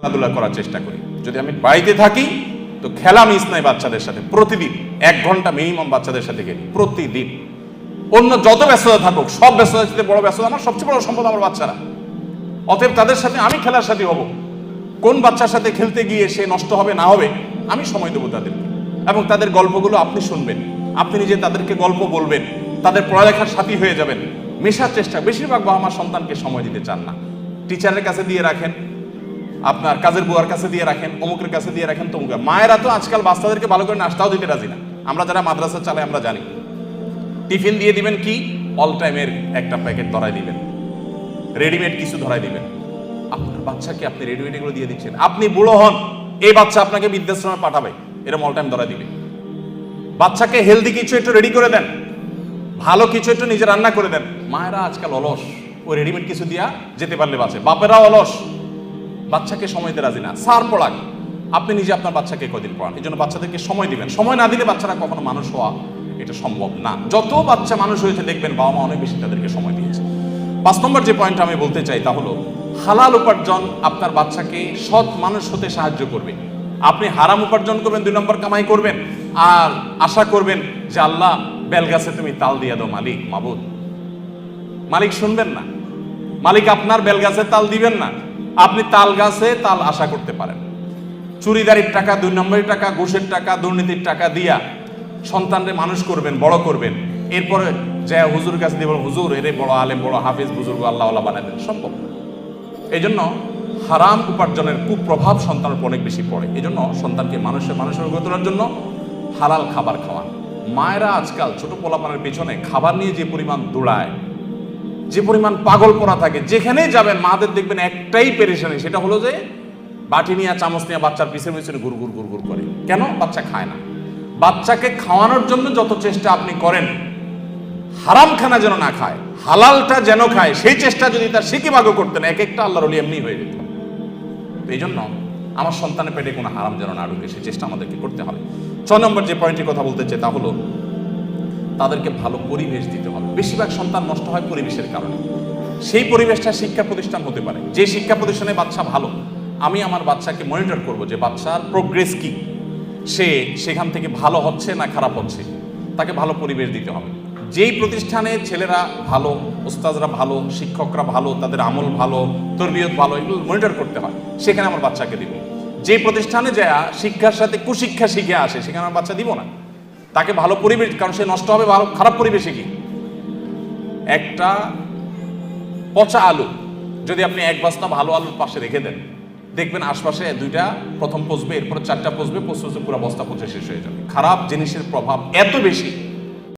খেলাধুলা করার চেষ্টা করি। যদি আমি বাড়িতে থাকি, তো খেলা মিস নাই বাচ্চাদের সাথে। প্রতিদিন, এক ঘণ্টা মিনিমাম বাচ্চাদের সাথে গেলি। প্রতিদিন। অন্য যত ব্যস্ততা থাকুক, সব ব্যস্ততার সাথে বড় ব্যস্ততা আমার সবচেয়ে বড় সম্পদ আমার বাচ্চারা। অতএব তাদের সাথে আমি খেলার সাথে হব। কোন বাচ্চার সাথে খেলতে গিয়ে সে নষ্ট হবে, না হবে, আমি সময় দেবো তাদেরকে এবং তাদের গল্পগুলো আপনি শুনবেন। আপনি নিজে তাদেরকে গল্প বলবেন। তাদের পড়ালেখার সাথী হয়ে যাবেন। মেশার চেষ্টা, বেশিরভাগ বাবা আমার সন্তানকে সময় দিতে চান না। টিচারের কাছে দিয়ে রাখেন। আপনার কাজের বুয়ার কাছে দিয়ে রাখেন, অমুকের কাছে দিয়ে রাখেন, তমুক। মায়েরা তো আজকাল বাচ্চাদেরকে ভালো করে নাস্তাও দিতে রাজি না। আমরা যারা মাদ্রাসা চালাই আমরা জানি। টিফিন দিয়ে দিবেন কি? অল টাইমের একটা প্যাকেট ধরাই দিবেন। রেডিমেড কিছু ধরাই দিবেন। আপনার বাচ্চাকে আপনি রেডিমেড এগুলো দিয়ে দিচ্ছেন। আপনি বুড়ো হন, এই বাচ্চা আপনাকে বৃদ্ধাশ্রমে পাঠাবে। এরকম অল টাইম ধরাই দিবে। বাচ্চাকে হেলদি কিছু একটু রেডি করে দেন। ভালো কিছু একটু নিজে রান্না করে দেন। মায়েরা আজকাল অলস। ও রেডিমেড কিছু দিয়া যেতে পারলে বাঁচে। বাপেরা অলস। বাচ্চাকে সময় দিতে রাজি না। সার পড়াক। আপনি নিজে আপনার বাচ্চাকে কদিন পড়ান? এই জন্য বাচ্চাদেরকে সময় দিবেন। সময় না দিলে বাচ্চারা কখনো মানুষ হওয়া এটা সম্ভব না। যত বাচ্চা মানুষ হয়েছে, দেখবেন বাবা মা অনেক বেশি তাদেরকে সময় দিয়েছে। পাঁচ নম্বর যে পয়েন্ট আমি বলতে চাই তা হলো, হালাল উপার্জন আপনার বাচ্চাকে সৎ মানুষ হতে সাহায্য করবে। আপনি হারাম উপার্জন করবেন, দুই নম্বর কামাই করবেন। আর আশা করবেন যে আল্লাহ, বেলগাছে তুমি তাল দিয়ে দাও, মালিক, মাবুদ। মালিক শুনবেন না। মালিক আপনার বেলগাছে তাল দিবেন না। আপনি তাল গাছে তাল আশা করতে পারেন। চুরিদারির টাকা, দুই নম্বরের টাকা, ঘুষের টাকা, দুর্নীতির টাকা দিয়া সন্তানরে মানুষ করবেন, বড় করবেন। এরপরে যে হুজুর কাছে দিয়ে হুজুর, এরে বড় আলেম, বড় হাফিজ, বুজুর্গ আল্লাহ আল্লাহ বানাই দেন। সম্ভব। এই জন্য হারাম উপার্জনের কুপ্রভাব সন্তানের উপর অনেক বেশি পড়ে। এই জন্য সন্তানকে মানুষের মানুষের গড়ে তোলার জন্য হালাল খাবার খাওয়ান মায়েরা আজকাল ছোট পোলাপানের পেছনে খাবার নিয়ে যে পরিমাণ দৌড়ায় যে পরিমাণ পাগল পড়া থাকে, যেখানেই যাবেন মাদের দেখবেন একটাই পেরেশানি, সেটা হলো যে বাটি নিয়ে, চামচ নিয়ে বাচ্চার পিছনে পিছনে গুড় গুড় গুড় গুড় করে। কেন? বাচ্চা খায় না। বাচ্চাকে খাওয়ানোর জন্য যত চেষ্টা আপনি করেন হারাম খানা যেন না খায়, হালালটা যেন খায়, সেই চেষ্টা যদি তার সিকিভাগও করতেন, এক একটা আল্লাহর অলি এমনি হয়ে যেত। এই জন্য আমার সন্তানের পেটে কোনো হারাম যেন না ঢুকে, সেই চেষ্টা আমাদেরকে করতে হবে। ছ নম্বর যে পয়েন্টের কথা বলতে চাই, তা হলো তাদেরকে ভালো পরিবেশ দিতে হবে। বেশিরভাগ সন্তান নষ্ট হয় পরিবেশের কারণে। সেই পরিবেশটা শিক্ষা প্রতিষ্ঠান হতে পারে। যে শিক্ষা প্রতিষ্ঠানে বাচ্চা ভালো, আমি আমার বাচ্চাকে মনিটর করব যে বাচ্চার প্রোগ্রেস কি। সে সেখান থেকে ভালো হচ্ছে না খারাপ হচ্ছে? তাকে ভালো পরিবেশ দিতে হবে। যেই প্রতিষ্ঠানে ছেলেরা ভালো ওস্তাদরা ভালো, শিক্ষকরা ভালো, তাদের আমল ভালো, তরবিয়ত ভালো, এগুলো মনিটর করতে হয়, সেখানে আমার বাচ্চাকে দিব। যে প্রতিষ্ঠানে যা শিক্ষার সাথে কুশিক্ষা শিখে আসে, সেখানে আমার বাচ্চা দিব না। তাকে ভালো পরিবেশ, কারণ সে নষ্ট হবে, ভালো, খারাপ পরিবেশে কি? একটা পচা আলু। যদি আপনি এক বস্তা ভালো আলুর পাশে রেখে দেন, দেখবেন আশপাশে দুইটা, প্রথম পচবে, এরপর চারটা পচবে, পচতে পচতে পুরো বস্তা পচে শেষ হয়ে যাবে। খারাপ জিনিসের প্রভাব এত বেশি